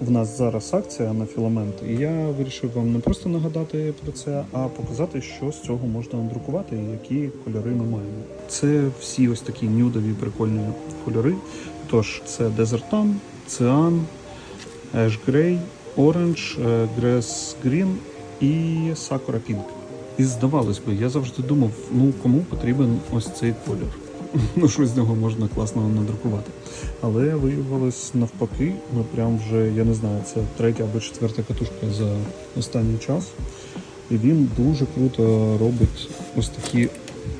в нас зараз акція на філамент, і я вирішив вам не просто нагадати про це, а показати, що з цього можна надрукувати і які кольори ми маємо. Це всі ось такі нюдові прикольні кольори. Тож це Desert Циан, Ash Grey, Orange, е, Grass Green і Sakura Pink. І здавалось би, я завжди думав, ну кому потрібен ось цей колір. Ну, що з нього можна класно надрукувати. Але виявилось навпаки, ми прям вже, я не знаю, це третя або четверта катушка за останній час. І він дуже круто робить ось такі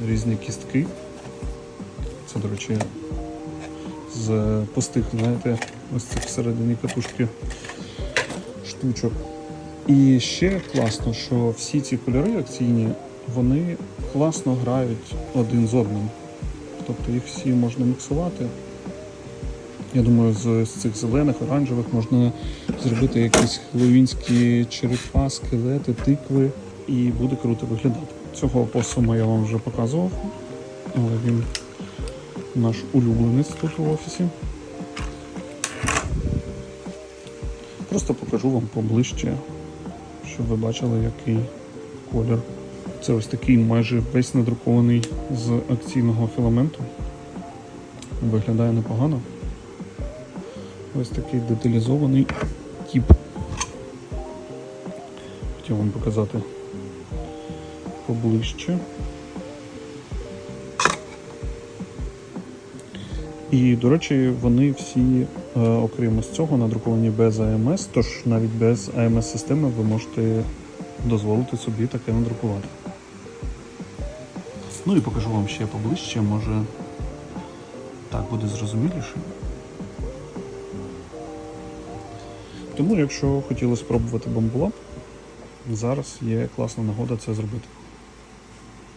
різні кістки. Це, до речі, з пустих, знаєте, ось цих всередині катушки штучок. І ще класно, що всі ці кольори акційні, вони класно грають один з одним. Тобто їх всі можна міксувати. Я думаю, з, з цих зелених, оранжевих можна зробити якісь хеллоуінські черепа, скелети, тикви, і буде круто виглядати. Цього посума я вам вже показував, але він наш улюбленець тут в офісі. Просто покажу вам поближче, щоб ви бачили, який колір. Це ось такий майже весь надрукований з акційного філаменту. Виглядає непогано. Ось такий деталізований тип. Хотів вам показати поближче. І, до речі, вони всі, е, окрім з цього, надруковані без АМС, тож навіть без АМС-системи ви можете дозволити собі таке надрукувати. Ну і покажу вам ще поближче, може так буде зрозуміліше. Тому, якщо хотіли спробувати бомбула, зараз є класна нагода це зробити.